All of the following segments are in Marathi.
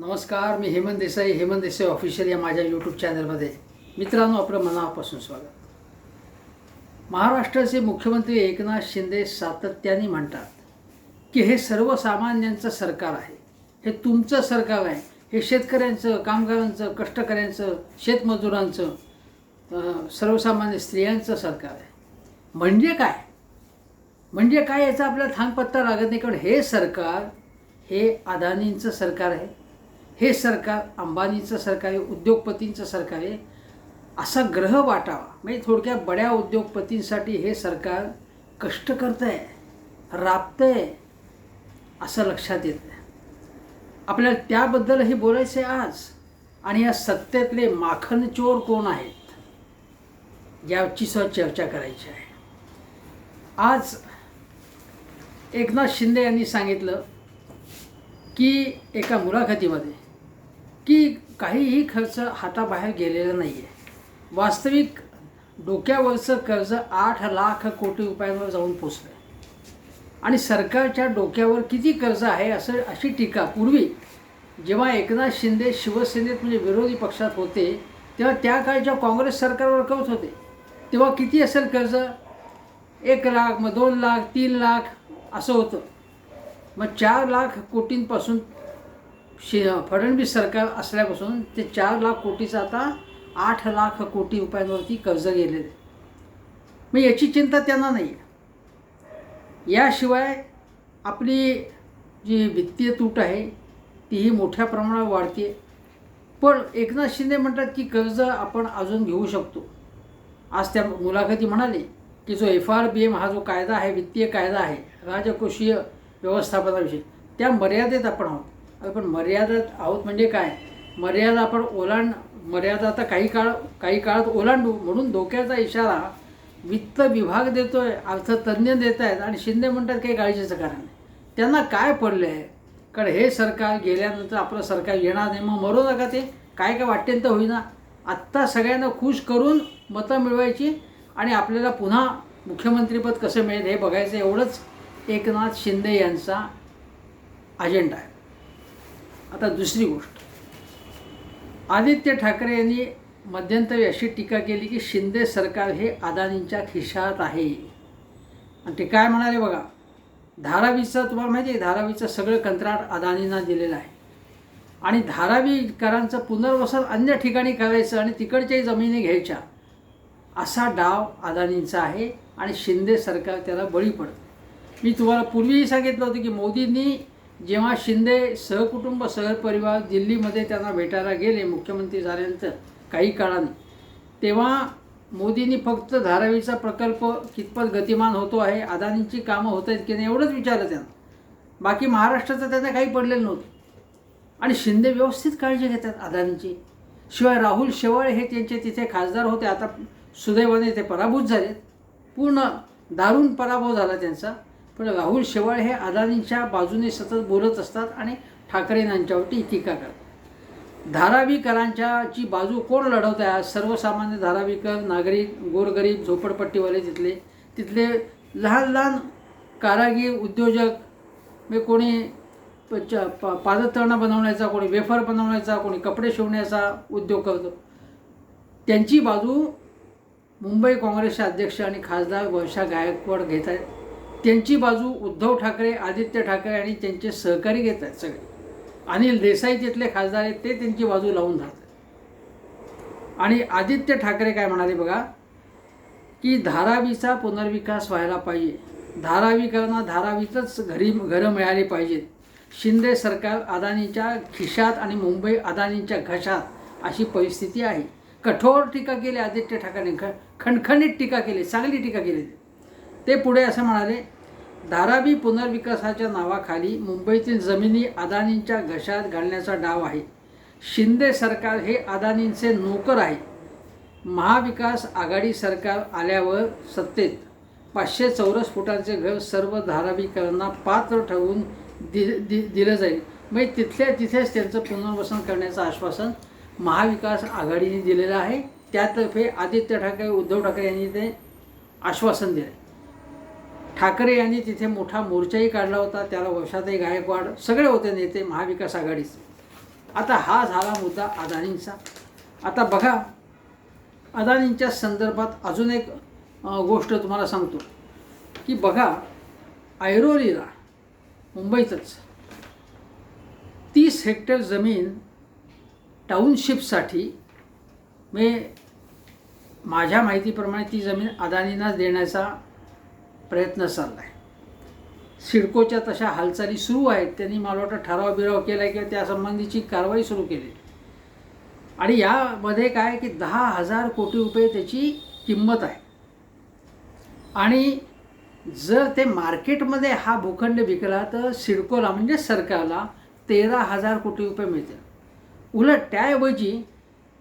नमस्कार मी हेमंत देसाई हेमंत देसाई ऑफिशियल या माझ्या यूट्यूब चॅनलमध्ये मित्रांनो आपलं मनापासून स्वागत. महाराष्ट्राचे मुख्यमंत्री एकनाथ शिंदे सातत्याने म्हणतात की हे सर्वसामान्यांचं सरकार आहे. हे तुमचं सरकार आहे. हे शेतकऱ्यांचं कामगारांचं कष्टकऱ्यांचं शेतमजुरांचं सर्वसामान्य स्त्रियांचं सरकार आहे. म्हणजे काय? म्हणजे काय याचा आपल्याला थांगपत्ता लागत नाही. कारण हे सरकार हे अदानींचं सरकार आहे. हे सरकार अंबानीचं सरकार आहे उद्योगपतींचं सरकार आहे असा ग्रह वाटावा. म्हणजे थोडक्या बड्या उद्योगपतींसाठी हे सरकार कष्ट करतं आहे राबतं आहे असं लक्षात येत आहे आपल्याला त्याबद्दलही बोलायचं आहे आज. आणि या सत्तेतले माखन चोर कोण आहेत याची सह चर्चा करायची आहे. आज एकनाथ शिंदे यांनी सांगितलं की एका मुलाखतीमध्ये की काहीही खर्च हाताबाहेर गेलेला नाही आहे वास्तविक डोक्यावरचं कर्ज आठ लाख कोटी रुपयांवर जाऊन पोचलं आहे आणि सरकारच्या डोक्यावर किती कर्ज आहे असं अशी टीका पूर्वी जेव्हा एकनाथ शिंदे शिवसेनेत म्हणजे विरोधी पक्षात होते तेव्हा त्या काळच्या काँग्रेस सरकारवर करत होते. तेव्हा किती असेल कर्ज? एक लाख मग दोन लाख तीन लाख असं होतं. मग चार लाख कोटींपासून शी फडणवीस सरकार असल्यापासून ते चार लाख कोटीचं आता आठ लाख कोटी रुपयांवरती कर्ज गेले मग याची चिंता त्यांना नाही आहे याशिवाय आपली जी वित्तीय तूट आहे तीही मोठ्या प्रमाणावर वाढते पण एकनाथ शिंदे म्हणतात की कर्ज आपण अजून घेऊ शकतो. आज त्या मुलाखती म्हणाले की जो एफ आर बी एम हा जो कायदा आहे वित्तीय कायदा आहे राजकोषीय व्यवस्थापनाविषयी त्या मर्यादेत आपण आहोत. पण मर्यादेत आहोत म्हणजे काय? मर्यादा आपण ओलांड मर्यादा आता काही काळ काही काळात ओलांडू म्हणून धोक्याचा इशारा वित्त विभाग देतोय अर्थतज्ज्ञ देत आहेत आणि शिंदे म्हणतात काही काळजीचं कारण नाही. त्यांना काय पडलं आहे? कारण हे सरकार गेल्यानंतर आपलं सरकार येणार नाही मग मरू नका ते. काय काय वाटेल तर होईना. आत्ता सगळ्यांना खुश करून मतं मिळवायची आणि आपल्याला पुन्हा मुख्यमंत्रीपद कसं मिळेल हे बघायचं एवढंच एकनाथ शिंदे यांचा अजेंडा आहे. आता दुसरी गोष्ट. आदित्य ठाकरे यांनी मध्यंतरी अशी टीका केली की शिंदे सरकार हे अदानींच्या खिशात आहे. आणि ते काय म्हणाले बघा धारावीचं तुम्हाला माहिती आहे धारावीचं सगळं कंत्राट अदानींना दिलेलं आहे. आणि धारावीकरांचं पुनर्वसन अन्य ठिकाणी करायचं आणि तिकडच्याही जमिनी घ्यायच्या असा डाव अदानींचा आहे आणि शिंदे सरकार त्याला बळी पडतं मी तुम्हाला पूर्वीही सांगितलं होतं की मोदींनी जेव्हा शिंदे सहकुटुंब सहपरिवार दिल्लीमध्ये त्यांना भेटायला गेले मुख्यमंत्री झाल्यानंतर काही काळाने तेव्हा मोदींनी फक्त धारावीचा प्रकल्प कितपत गतिमान होतो आहे अदानींची कामं होत आहेत की नाही एवढंच विचारलं त्यांना. बाकी महाराष्ट्राचं त्यांना काही पडलेलं नव्हतं. आणि शिंदे व्यवस्थित काळजी घेतात अदानींची. शिवाय राहुल शेवाळे हे त्यांचे तिथे खासदार होते आता सुदैवाने ते पराभूत झालेत. पूर्ण दारुण पराभव झाला त्यांचा. पण राहुल शेवाळ हे अदानींच्या बाजूने सतत बोलत असतात आणि ठाकरे यांच्यावरती टीका करतात. धारावीकरांच्याची बाजू कोण लढवत आहे आज सर्वसामान्य धारावीकर नागरिक गोरगरीब झोपडपट्टीवाले तिथले तिथले लहान लहान कारागीर उद्योजक मी कोणी प- च- बनवण्याचा कोणी वेफर बनवण्याचा कोणी कपडे शिवण्याचा उद्योग करतो. त्यांची बाजू मुंबई काँग्रेसचे अध्यक्ष आणि खासदार वर्षा गायकवाड घेत आहेत. त्यांची बाजू उद्धव ठाकरे आदित्य ठाकरे आणि त्यांचे सहकारी घेत आहेत सगळे. अनिल देसाई तिथले खासदार आहेत ते त्यांची बाजू लावून धरतात आणि आदित्य ठाकरे काय म्हणाले बघा की धारावीचा पुनर्विकास व्हायला पाहिजे. धारावीकरांना धारावीतच घरी घरं मिळाली पाहिजेत. शिंदे सरकार अदानीच्या खिशात आणि मुंबई अदानीच्या घशात अशी परिस्थिती आहे. कठोर टीका केली आदित्य ठाकरेंनी ख खणखणीत टीका केली चांगली टीका केली. ते पुढे असं म्हणाले धारावी पुनर्विकासाच्या नावाखाली मुंबईतील जमिनी अदानींच्या घशात घालण्याचा डाव आहे. शिंदे सरकार हे अदानींचे नोकर आहे. महाविकास आघाडी सरकार आल्यावर सत्तेत. पाचशे चौरस फुटांचे घर सर्व धारावीकरांना पात्र ठरवून दि दि दिलं जाईल. म्हणजे तिथल्या तिथेच त्यांचं पुनर्वसन करण्याचं आश्वासन महाविकास आघाडीने दिलेलं आहे. त्यातर्फे आदित्य ठाकरे उद्धव ठाकरे यांनी ते आश्वासन दिलं. ठाकरे यांनी तिथे मोठा मोर्चाही काढला होता त्याला वर्षाताई गायकवाड सगळे होते नेते महाविकास आघाडीचे. आता हा झाला मुद्दा अदानींचा. आता बघा अदानींच्या संदर्भात अजून एक गोष्ट तुम्हाला सांगतो की बघा ऐरोलीला मुंबईतच तीस हेक्टर जमीन टाउनशिपसाठी मी म्हणजे माझ्या माहितीप्रमाणे ती जमीन अदानींना देण्याचा प्रयत्न चालला आहे सिडकोच्या तशा हालचाली सुरू आहेत. त्यांनी मला वाटतं ठराव बिराव केला आहे किंवा त्यासंबंधीची कारवाई सुरू केली. आणि यामध्ये काय की दहा हजार कोटी रुपये त्याची किंमत आहे. आणि जर ते मार्केटमध्ये हा भूखंड विकला तर सिडकोला म्हणजे सरकारला तेरा हजार कोटी रुपये मिळतील. उलट त्याऐवजी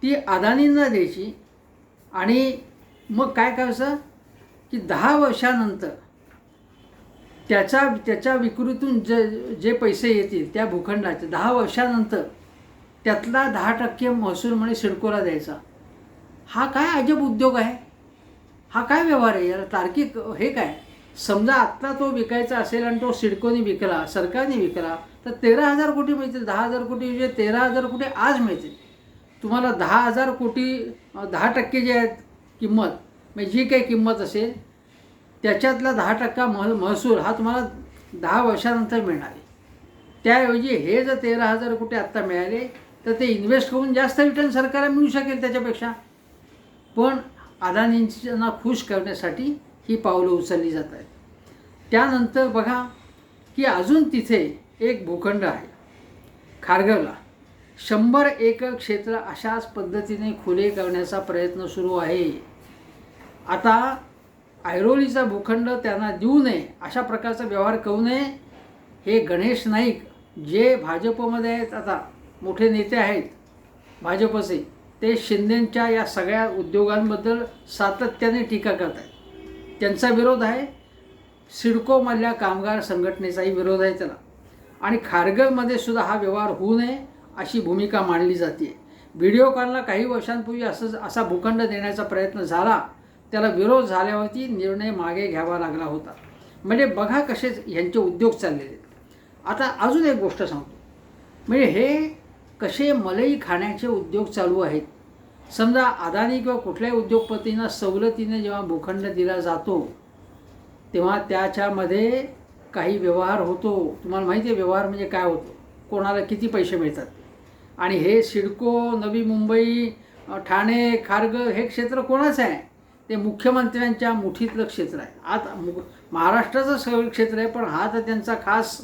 ती अदानींना द्यायची आणि मग काय करायचं? की दहा वर्षानंतर त्याचा त्याच्या विक्रीतून जे जे पैसे येतील त्या भूखंडाचे दहा वर्षानंतर त्यातला दहा टक्के महसूल म्हणे सिडकोला द्यायचा. हा काय अजब उद्योग आहे? हा काय व्यवहार आहे? याला तार्किक हे काय? समजा आत्ता तो विकायचा असेल आणि तो सिडकोने विकला सरकारने विकला तर तेरा हजार कोटी मिळतील. दहा हजार कोटी म्हणजे तेरा हजार कोटी आज मिळतील. तुम्हाला दहा हजार कोटी दहा टक्के जे आहेत किंमत म्हणजे जी काही किंमत असेल त्याच्यातला दहा टक्का मह महसूल हा तुम्हाला दहा वर्षानंतर मिळणार आहे. त्याऐवजी हे जर तेरा हजार कुठे आत्ता मिळाले तर ते इन्व्हेस्ट करून जास्त रिटर्न सरकारला मिळू शकेल त्याच्यापेक्षा. पण अदानींना खुश करण्यासाठी ही पावलं उचलली जात आहेत. त्यानंतर बघा की अजून तिथे एक भूखंड आहे. खारघरला. शंभर एकर क्षेत्र अशाच पद्धतीने खुले करण्याचा प्रयत्न सुरू आहे. आता ऐरोलीचा भूखंड त्यांना देऊ नये अशा प्रकारचा व्यवहार करू नये हे गणेश नाईक जे भाजपमध्ये आहेत आता मोठे नेते आहेत भाजपचे ते शिंदेंच्या या सगळ्या उद्योगांबद्दल सातत्याने टीका करत आहेत. त्यांचा विरोध आहे सिडकोमधल्या कामगार संघटनेचाही विरोध आहे त्याला. आणि खारघरमध्ये सुद्धा हा व्यवहार होऊ नये अशी भूमिका मांडली जाते व्हिडिओकॉनला काही वर्षांपूर्वी असं असा भूखंड देण्याचा प्रयत्न झाला त्याला विरोध झाल्यावरती निर्णय मागे घ्यावा लागला होता. म्हणजे बघा कसे यांचे उद्योग चाललेले आहेत. आता अजून एक गोष्ट सांगतो. म्हणजे हे कसे मलई खाण्याचे उद्योग चालू आहेत. समजा अदानी किंवा कुठल्याही उद्योगपतींना सवलतीने जेव्हा भूखंड दिला जातो तेव्हा त्याच्यामध्ये काही व्यवहार होतो. तुम्हाला माहिती आहे व्यवहार म्हणजे काय होतो? कोणाला किती पैसे मिळतात? आणि हे सिडको नवी मुंबई ठाणे खारघर हे क्षेत्र कोणाचं आहे? ते मुख्यमंत्र्यांच्या मुठीतलं क्षेत्र आहे आता मु महाराष्ट्राचं सगळं क्षेत्र आहे पण हा तर त्यांचा खास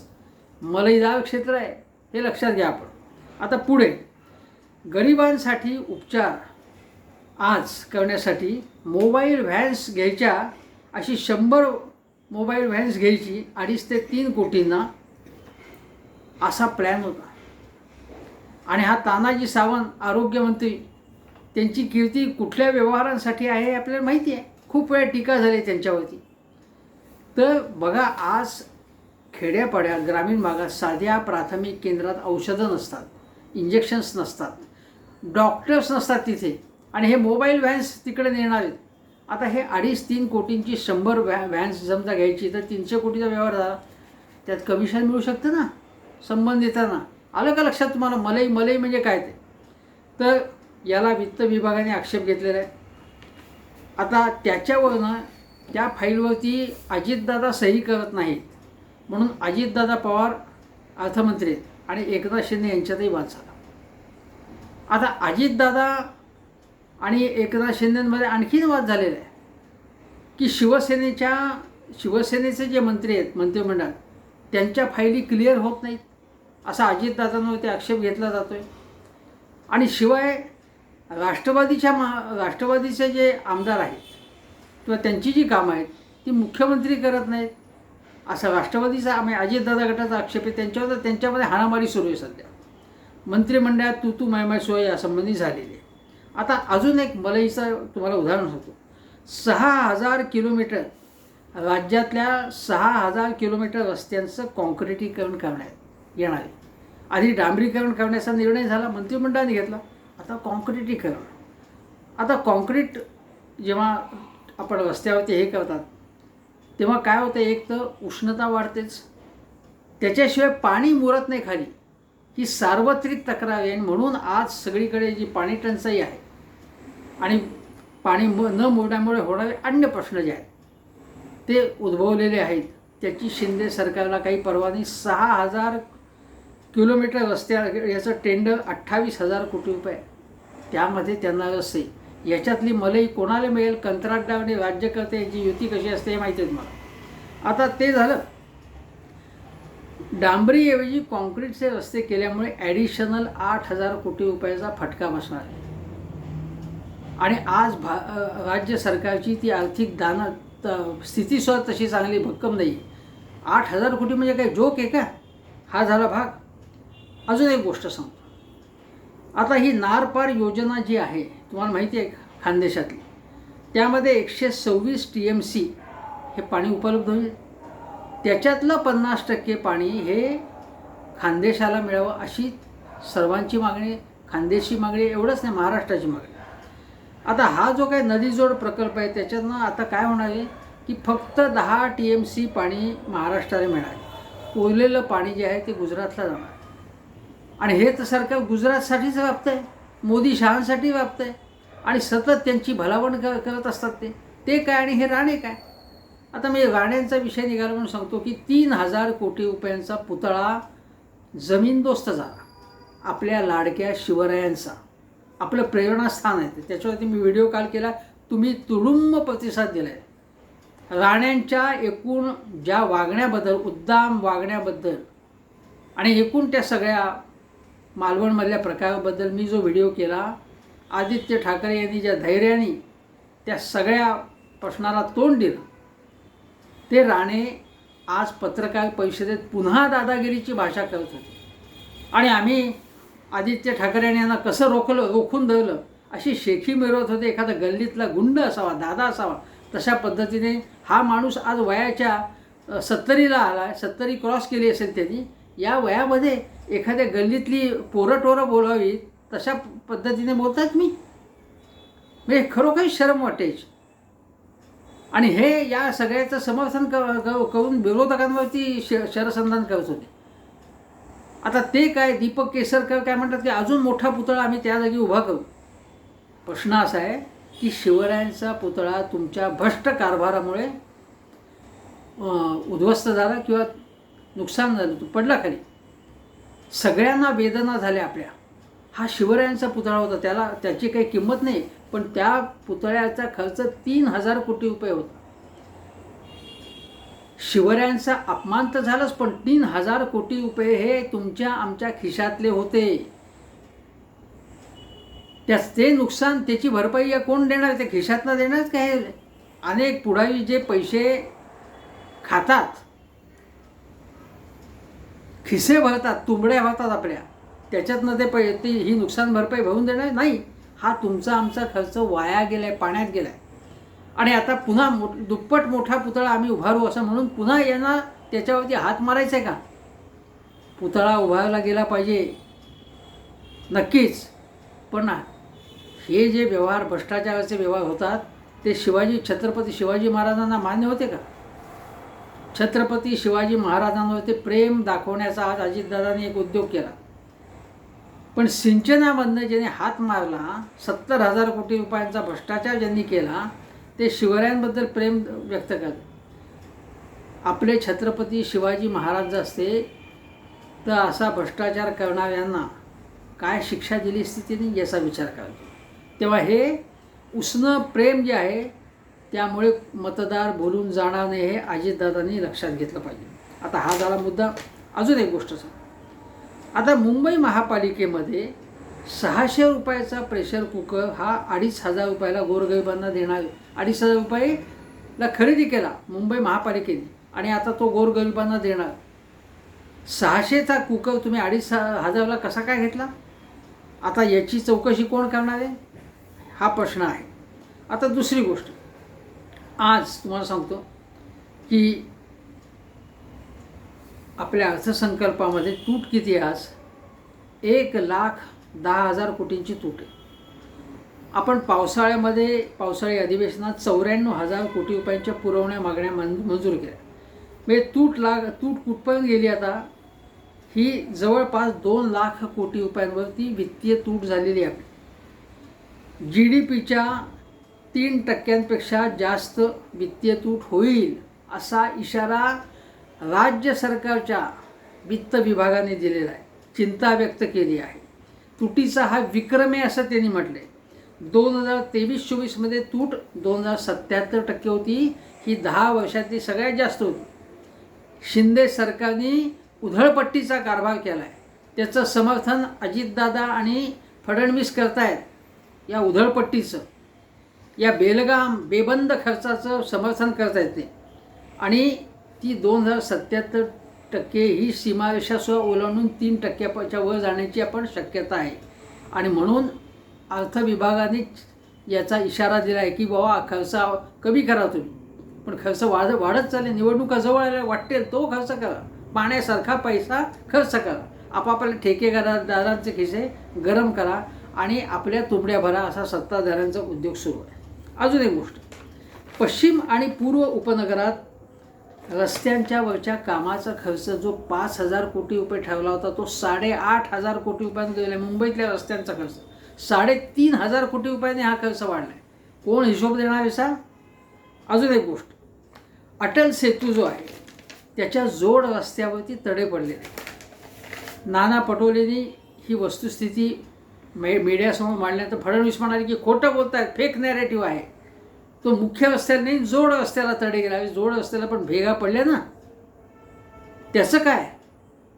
मलईदार क्षेत्र आहे हे लक्षात घ्या आपण. आता पुढे. गरिबांसाठी उपचार आज करण्यासाठी मोबाईल व्हॅन्स घ्यायच्या अशी शंभर मोबाईल व्हॅन्स घ्यायची अडीच ते तीन कोटींना असा प्लॅन होता. आणि हा तानाजी सावंत आरोग्यमंत्री त्यांची कीर्ती कुठल्या व्यवहारांसाठी आहे हे आपल्याला माहिती आहे. खूप वेळ टीका झाली आहे त्यांच्यावरती. तर बघा आज खेड्यापाड्यात ग्रामीण भागात साध्या प्राथमिक केंद्रात औषधं नसतात इंजेक्शन्स नसतात डॉक्टर्स नसतात तिथे. आणि हे मोबाईल व्हॅन्स तिकडे नेणार आहेत. आता हे अडीच तीन कोटींची शंभर व्हॅ व्हॅन्स समजा घ्यायची तर तीनशे कोटीचा व्यवहार झाला. त्यात कमिशन मिळू शकतं ना? संबंधितांना. आलं का लक्षात तुम्हाला? मलई मलई म्हणजे काय ते? तर याला वित्त विभागाने आक्षेप घेतलेला आहे. आता त्याच्यावरनं त्या फाईलवरती अजितदादा सही करत नाहीत. म्हणून अजितदादा पवार अर्थमंत्री आहेत आणि एकनाथ शिंदे यांच्यातही वाद झाला. आता अजितदादा आणि एकनाथ शिंदेमध्ये आणखीन वाद झालेला आहे की शिवसेनेच्या शिवसेनेचे जे मंत्री आहेत मंत्रिमंडळ त्यांच्या फायली क्लिअर होत नाहीत. असा अजितदादांवरती आक्षेप घेतला जातो आहे आणि शिवाय राष्ट्रवादीच्या महा राष्ट्रवादीचे जे आमदार आहेत किंवा त्यांची जी कामं आहेत ती मुख्यमंत्री करत नाहीत. असा राष्ट्रवादीचा आम्ही अजितदादा गटाचा आक्षेप आहे त्यांच्यावर तर त्यांच्यामध्ये हाणामारी सुरू आहे सध्या. मंत्रिमंडळात तू तू मायमाय सोय यासंबंधी झालेली आहे. आता अजून एक मलईचं तुम्हाला उदाहरण सांगतो. सहा हजार किलोमीटर राज्यातल्या सहा हजार किलोमीटर रस्त्यांचं कॉन्क्रिटीकरण करण्यात येणार आहे. आधी डांबरीकरण करण्याचा निर्णय झाला मंत्रिमंडळाने घेतला. आता कॉन्क्रिटीकरण. आता कॉन्क्रीट जेव्हा आपण रस्त्यावरती हे करतात तेव्हा काय होतं एक तर उष्णता वाढतेच. त्याच्याशिवाय पाणी मुरत नाही खाली. ही सार्वत्रिक तक्रार आहे आणि म्हणून आज सगळीकडे जी पाणी टंचाई आहे आणि पाणी म न मोडण्यामुळे होणारे अन्य प्रश्न जे आहेत ते उद्भवलेले आहेत. त्याची शिंदे सरकारला काही परवा नाही सहा हजार किलोमीटर रस्त्या याचं टेंडर अठ्ठावीस हजार कोटी रुपये आहे. त्यामध्ये त्यांना रस आहे याच्यातली मलई कोणाला मिळेल? कंत्राटदार आणि राज्यकर्ते यांची युती कशी असते हे माहिती आहे तुम्हाला आता ते झालं. डांबरीऐवजी कॉन्क्रीटचे रस्ते केल्यामुळे ॲडिशनल आठ हजार कोटी रुपयाचा फटका बसणार आहे. आणि आज भा राज्य सरकारची ती आर्थिक दान त- स्थितीसुद्धा तशी चांगली भक्कम नाही. आठ हजार कोटी म्हणजे काय जोक आहे का? हा झाला भाग. अजून एक गोष्ट सांगतो. आता ही नारपार योजना जी आहे तुम्हाला माहिती आहे खानदेशातली? त्यामध्ये एकशे सव्वीस टी एम सी हे पाणी उपलब्ध होईल. त्याच्यातलं पन्नास टक्के पाणी हे खानदेशाला मिळावं अशी सर्वांची मागणी खानदेशी मागणी एवढंच नाही महाराष्ट्राची मागणी. आता हा जो काही नदीजोड प्रकल्प आहे त्याच्यातनं आता काय होणार आहे की फक्त दहा टी एम सी पाणी महाराष्ट्राला मिळणार उरलेलं पाणी जे आहे ते गुजरातला जाणार. आणि हे तर सरकार गुजरातसाठीच व्याप्त आहे मोदी शहांसाठी व्याप्त आहे आणि सतत त्यांची भलावण कर करत असतात ते. ते काय आणि हे राणे काय? आता मी राण्यांचा विषय निघाला म्हणून सांगतो की तीन हजार कोटी रुपयांचा पुतळा जमीनदोस्त झाला. आपल्या लाडक्या शिवरायांचा. आपलं प्रेरणास्थान आहे ते. त्याच्यावरती मी व्हिडिओ कॉल केला. तुम्ही तुडुंब प्रतिसाद दिला आहे राण्यांच्या एकूण ज्या वागण्याबद्दल उद्दाम वागण्याबद्दल आणि एकूण त्या सगळ्या मालवणमधल्या प्रकाराबद्दल मी जो व्हिडिओ केला आदित्य ठाकरे यांनी ज्या धैर्याने त्या सगळ्या प्रश्नाला तोंड दिलं ते राणे आज पत्रकार परिषदेत पुन्हा दादागिरीची भाषा करत होते. आणि आम्ही आदित्य ठाकरे यांना कसं रोखलं रोखून धरलं अशी शेखी मिळवत होते एखादा गल्लीतला गुंड असावा दादा असावा तशा पद्धतीने हा माणूस आज वयाच्या सत्तरीला आला सत्तरी क्रॉस केली असेल त्यांनी या वयामध्ये एखाद्या गल्लीतली पोरं टोरं बोलावी तशा पद्धतीने बोलतात मी. म्हणजे खरोखर शरम वाटेच आणि हे या सगळ्याचं समर्थन क क- करून विरोधकांवरती श शरसंधान करत होते. आता ते काय दीपक केसरकर काय म्हणतात की अजून मोठा पुतळा आम्ही त्या जागी उभा करू. प्रश्न असा आहे की शिवरायांचा पुतळा तुमच्या भ्रष्ट कारभारामुळे उद्ध्वस्त झाला किंवा नुकसान झालं तो पडला खाली. सगळ्यांना वेदना झाल्या आपल्या. हा शिवरायांचा पुतळा होता. त्याला त्याची काही किंमत नाही पण त्या पुतळ्याचा खर्च तीन हजार कोटी रुपये होता. शिवरायांचा अपमान तर झालाच पण तीन हजार कोटी रुपये हे तुमच्या आमच्या खिशातले होते. त्याच ते नुकसान त्याची भरपाई या कोण देणार? ते खिशातनं देणारच काय अनेक पुढारी जे पैसे खातात खिसे भरतात तुंबड्या भरतात आपल्या. त्याच्यातनं ते पै ते ही नुकसान भरपाई भरून देणार नाही. हा तुमचा आमचा खर्च वाया गेला आहे पाण्यात गेला आहे आणि आता पुन्हा मो दुप्पट मोठा पुतळा आम्ही उभारू असं म्हणून पुन्हा यांना त्याच्यावरती हात मारायचा आहे का? पुतळा उभारला गेला पाहिजे. नक्कीच. पण ना हे जे व्यवहार भ्रष्टाचाराचे व्यवहार होतात ते शिवाजी छत्रपती शिवाजी महाराजांना मान्य होते का? छत्रपती शिवाजी महाराजांवरती प्रेम दाखवण्याचा आज अजितदादांनी एक उद्योग केला. पण सिंचनामधनं ज्याने हात मारला सत्तर हजार कोटी रुपयांचा भ्रष्टाचार ज्यांनी केला ते शिवरायांबद्दल प्रेम व्यक्त करत आपले छत्रपती शिवाजी महाराज असते तर असा भ्रष्टाचार करणाऱ्यांना काय शिक्षा दिली असती त्यांनी याचा विचार करायचा. तेव्हा हे उष्ण प्रेम जे आहे त्यामुळे मतदार बोलून जाणार नाही हे अजितदादांनी लक्षात घेतलं पाहिजे. आता हा झाला मुद्दा. अजून एक गोष्ट सांग आता मुंबई महापालिकेमध्ये सहाशे रुपयाचा प्रेशर कुकर हा अडीच हजार रुपयाला गोरगरिबांना देणार अडीच हजार रुपयेला खरेदी केला मुंबई महापालिकेने आणि आता तो गोरगरिबांना देणार. सहाशेचा कुकर तुम्ही अडीच हजारला कसा काय घेतला? आता याची चौकशी कोण करणार आहे? हा प्रश्न आहे. आता दुसरी गोष्ट. आज तुम्हाला सांगतो की आपल्या अर्थसंकल्पामध्ये तूट किती आज? एक लाख दहा हजार कोटींची तूट आहे. आपण पावसाळ्यामध्ये पावसाळी अधिवेशनात चौऱ्याण्णव हजार कोटी रुपयांच्या पुरवण्या मागण्या मन मंजूर केल्या. म्हणजे तूट लाग तूट कुठपर्यंत गेली आता? ही जवळपास दोन लाख कोटी रुपयांवरती वित्तीय तूट झालेली आहे. जी डी पीच्या तीन टक्क्यांपेक्षा जास्त वित्तीय तूट होईल असा इशारा राज्य सरकारच्या वित्त विभागाने दिलेला आहे. चिंता व्यक्त केली आहे. तुटीचा हा विक्रम आहे असं त्यांनी म्हटले दोन हजार तेवीस चोवीसमध्ये तूट दोन हजार सत्याहत्तर टक्के होती. ही दहा वर्षातली सगळ्यात जास्त होती. शिंदे सरकारने उधळपट्टीचा कारभार केला आहे त्याचं समर्थन अजितदादा आणि फडणवीस करतायत या उधळपट्टीचं. या बेलगाम बेबंद खर्चाचं समर्थन करता येते. आणि ती दोन हजार सत्याहत्तर टक्के ही सीमारेषासह ओलांडून तीन टक्क्याच्या वर जाण्याची आपण शक्यता आहे. आणि म्हणून अर्थ विभागाने याचा इशारा दिला आहे की बाबा खर्च कमी करा तुम्ही. पण खर्च वाढ वाढत चालले निवडणुका जवळ आल्या वाटेल तो खर्च करा. पाण्यासारखा पैसा खर्च करा. आपापल्या ठेकेदारांचे खिसे गरम करा आणि आपल्या तुंबड्या भरा असा सत्ताधाऱ्यांचा उद्योग सुरू आहे. अजून एक गोष्ट. पश्चिम आणि पूर्व उपनगरात रस्त्यांच्या वरच्या कामाचा खर्च जो पाच हजार कोटी रुपये ठेवला होता तो साडेआठ हजार कोटी रुपयांनी गेला मुंबईतल्या रस्त्यांचा खर्च. साडेतीन हजार कोटी रुपयांनी हा खर्च वाढला आहे कोण हिशोब देणार आहे सा? अजून एक गोष्ट. अटल सेतू जो आहे त्याच्या जोड रस्त्यावरती तडे पडलेले नाना पटोलेंनी ही वस्तुस्थिती मे मीडियासमोर मांडल्यानंतर फडणवीस म्हणाले की खोटं बोलत आहेत फेक नॅरेटिव्ह आहे. तो मुख्य रस्त्याला नाही जोड रस्त्याला तडे गेला जोड रस्त्याला पण भेगा पडल्या ना. त्याचं काय?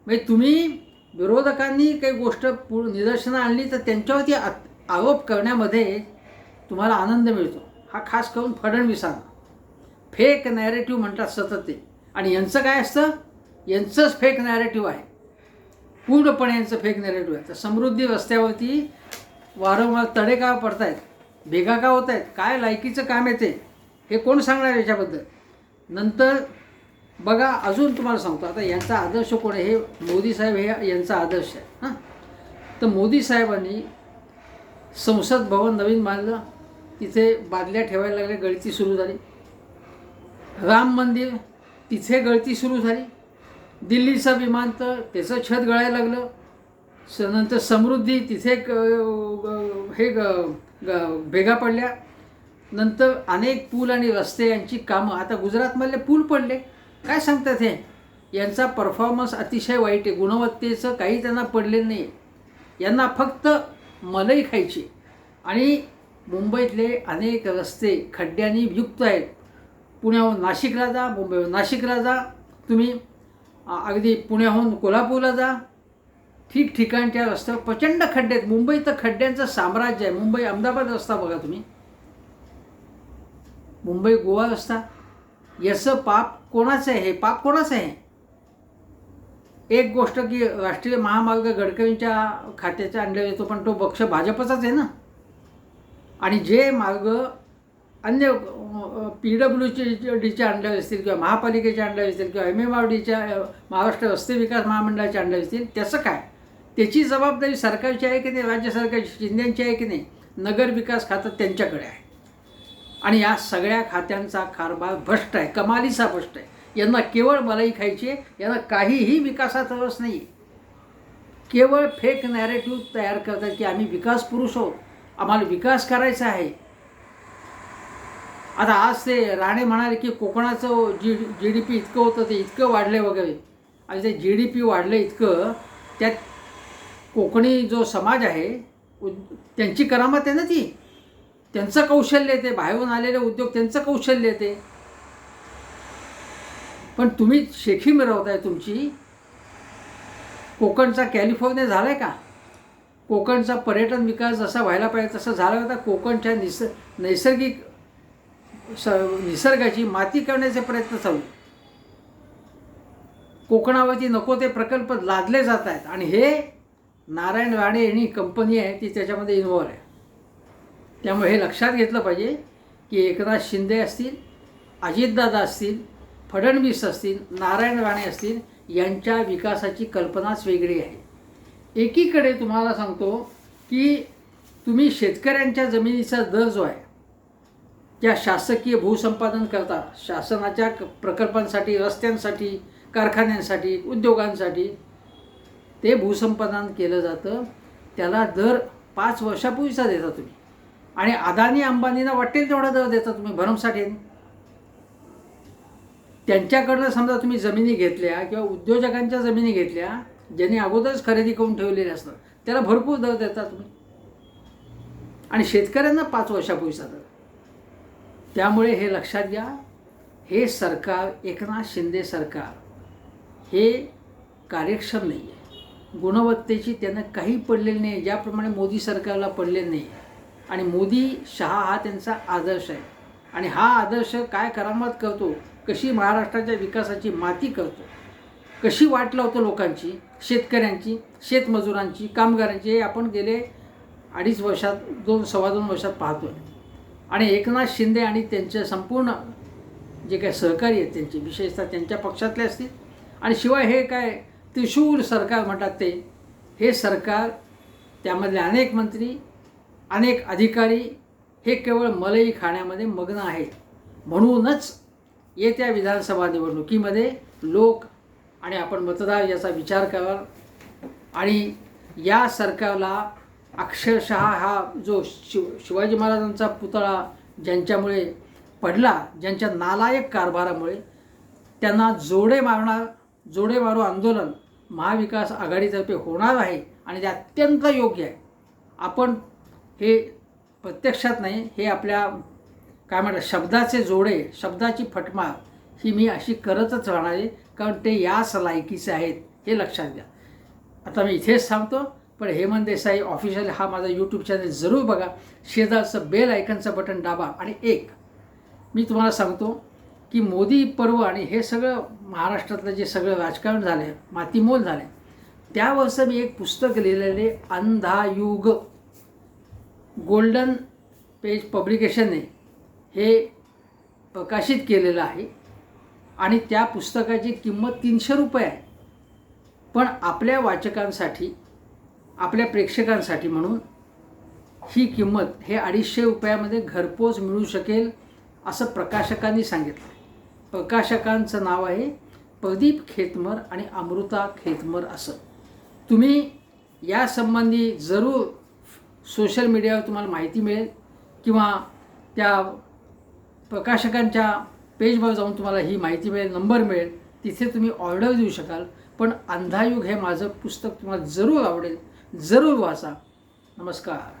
म्हणजे तुम्ही विरोधकांनी काही गोष्ट पू निदर्शनं आणली तर त्यांच्यावरती आरोप करण्यामध्ये तुम्हाला आनंद मिळतो. हा खास करून फडणवीसांना. फेक नॅरेटिव्ह म्हणतात सतत ते. आणि यांचं काय असतं? यांचंच फेक नॅरेटिव्ह आहे. पूर्णपणे यांचं फेक नॅरेटिव्ह आहे. तर समृद्धी रस्त्यावरती वारंवार तडे का पडत आहेत भेगा का होत आहेत काय लायकीचं काम येते हे कोण सांगणार याच्याबद्दल? नंतर बघा अजून तुम्हाला सांगतो. आता यांचा आदर्श कोण आहे? हे मोदी साहेब हे यांचा आदर्श आहे. हां? तर मोदी साहेबांनी संसद भवन नवीन बांधलं. तिथे बादल्या ठेवायला लागल्या गळती सुरू झाली. राम मंदिर तिथे गळती सुरू झाली. दिल्लीचं विमानतळ त्याचं छत गळायला लागलं. स नंतर समृद्धी तिथे ग- हे ग- ग- भेगा पडल्या. नंतर अनेक पूल आणि रस्ते यांची कामं. आता गुजरातमधले पूल पडले. काय सांगतात हे? यांचा परफॉर्मन्स अतिशय वाईट आहे. गुणवत्तेचं काही त्यांना पडलेलं नाही यांना फक्त मलई खायची. आणि मुंबईतले अनेक रस्ते खड्ड्यांनी युक्त आहेत. पुण्याहून नाशिकला जा मुंबईहून नाशिकला जा. तुम्ही अगदी पुण्याहून कोल्हापूरला जा. ठिकठिकाणच्या रस्त्यावर प्रचंड खड्डे आहेत. मुंबई तर खड्ड्यांचं साम्राज्य आहे. मुंबई अहमदाबाद रस्ता बघा तुम्ही. मुंबई गोवा रस्ता. याचं पाप कोणाचं आहे? हे पाप कोणाचं आहे? एक गोष्ट की राष्ट्रीय महामार्ग गडकरींच्या खात्याच्या अंडर येतो पण तो पक्ष भाजपचाच आहे ना? आणि जे मार्ग अन्य पी डब्ल्यू डीच्या अंडर असतील किंवा महापालिकेच्या अंडर असतील किंवा एम एम आर डीच्या महाराष्ट्र रस्ते विकास महामंडळाचे अंडर असतील त्याचं काय? त्याची जबाबदारी सरकारची आहे की नाही? राज्य सरकारची शिंद्यांची आहे की नाही? नगर विकास खातं त्यांच्याकडे आहे. आणि या सगळ्या खात्यांचा कारभार भ्रष्ट आहे कमालीचा भ्रष्ट आहे. यांना केवळ मलाई खायची आहे यांना काहीही विकासात रस नाही केवळ फेक नॅरेटिव्ह तयार करतात की आम्ही विकास पुरुष आहोत. आम्हाला विकास करायचा आहे. आता आज ते राणे म्हणाले की कोकणाचं जी जी डी पी इतकं होतं ते इतकं वाढलं वगैरे. आणि ते जी डी पी वाढलं इतकं त्यात कोकणी जो समाज आहे उद- त्यांची करामत आहे ना ती. त्यांचं कौशल्य येते ते बाहेरून आलेले उद्योग त्यांचं कौशल्य येते ते. पण तुम्ही शेखी मिरवताय तुमची. कोकणचा कॅलिफोर्निया झाला आहे का? कोकणचा पर्यटन विकास जसा व्हायला पाहिजे तसं झाला होता. कोकणच्या निस नैसर्गिक स निसर्गाची माती करण्याचे प्रयत्न चालू. कोकणावरती नको ते प्रकल्प लादले जात आहेत आणि हे नारायण राणे यांनी कंपनी आहे ती त्याच्यामध्ये इन्व्हॉल्व आहे. त्यामुळे हे लक्षात घेतलं पाहिजे की एकनाथ शिंदे असतील अजितदादा असतील फडणवीस असतील नारायण राणे असतील यांच्या विकासाची कल्पनाच वेगळी आहे. एकीकडे तुम्हाला सांगतो की तुम्ही शेतकऱ्यांच्या जमिनीचा दर जो आहे ज्या शासकीय भूसंपादन करता शासनाच्या क- प्रकल्पांसाठी रस्त्यांसाठी कारखान्यांसाठी उद्योगांसाठी ते भूसंपादन केलं जातं. त्याला दर पाच वर्षापूर्वीचा देता तुम्ही. आणि अदानी अंबानीना वाटेल तेवढा दर देता तुम्ही भरमसाठ. त्यांच्याकडनं समजा तुम्ही जमिनी घेतल्या किंवा उद्योजकांच्या जमिनी घेतल्या ज्यांनी अगोदरच खरेदी करून ठेवलेले असतात त्याला भरपूर दर देता तुम्ही. आणि शेतकऱ्यांना पाच वर्षापूर्वीचा दर. त्यामुळे हे लक्षात घ्या हे सरकार एकनाथ शिंदे सरकार हे कार्यक्षम नाही आहे गुणवत्तेची त्यांना काही पडलेली नाही ज्याप्रमाणे मोदी सरकारला पडलेलं नाही आणि मोदी शहा हा त्यांचा आदर्श आहे. आणि हा आदर्श काय करामत करतो? कशी महाराष्ट्राच्या विकासाची माती करतो? कशी वाट लावतो लोकांची शेतकऱ्यांची शेतमजुरांची कामगारांची? हे आपण गेले अडीच वर्षात दोन सव्वा दोन वर्षात पाहतो आहे आणि एकनाथ शिंदे आणि त्यांचे संपूर्ण जे काही सहकारी आहेत त्यांचे विशेषतः त्यांच्या पक्षातले असतील. आणि शिवाय हे काय त्रिशूल सरकार म्हणतात ते हे सरकार त्यामधले अनेक मंत्री अनेक अधिकारी हे केवळ मलई खाण्यामध्ये मग्न आहेत. म्हणूनच येत्या विधानसभा निवडणुकीमध्ये लोक आणि आपण मतदार याचा विचार करा आणि या सरकारला अक्षरशः हा जो शिव शिवाजी महाराजांचा पुतळा ज्यांच्यामुळे पडला ज्यांच्या नालायक कारभारामुळे त्यांना जोडे मारणार जोडे मारो आंदोलन महाविकास आघाडीतर्फे होणार आहे आणि ते अत्यंत योग्य आहे. आपण हे प्रत्यक्षात नाही हे आपल्या काय म्हणतात शब्दाचे जोडे शब्दाची फटमार ही मी अशी करतच राहणार आहे कारण ते याच लायकीचे आहेत हे लक्षात घ्या. आता मी इथेच थांबतो. पण हेमंत देसाई ऑफिशियल हा माझा यूट्यूब चॅनल जरूर बघा. शेजारचं बेल आयकनचं बटन दाबा आणि एक. मी तुम्हाला सांगतो की मोदी पर्व आणि हे सगळं महाराष्ट्रातलं जे सगळं राजकारण झालं आहे मातीमोल झालं आहे त्यावरचं मी एक पुस्तक लिहिलेले अंधायुग. गोल्डन पेज पब्लिकेशनने हे प्रकाशित केलेलं आहे. आणि त्या पुस्तकाची किंमत तीनशे रुपये आहे. पण आपल्या वाचकांसाठी आपल्या प्रेक्षकांसाठी म्हणून ही किंमत हे अडीचशे रुपयामध्ये घरपोच मिळू शकेल असं प्रकाशकांनी सांगितलं प्रकाशकांचं नाव आहे प्रदीप खेतमर आणि अमृता खेतमर असं. तुम्ही यासंबंधी जरूर सोशल मीडियावर तुम्हाला माहिती मिळेल किंवा त्या प्रकाशकांच्या पेजवर जाऊन तुम्हाला ही माहिती मिळेल नंबर मिळेल तिथे तुम्ही ऑर्डर देऊ शकाल. पण अंधायुग हे माझं पुस्तक तुम्हाला जरूर आवडेल. जरूर वाचा. नमस्कार.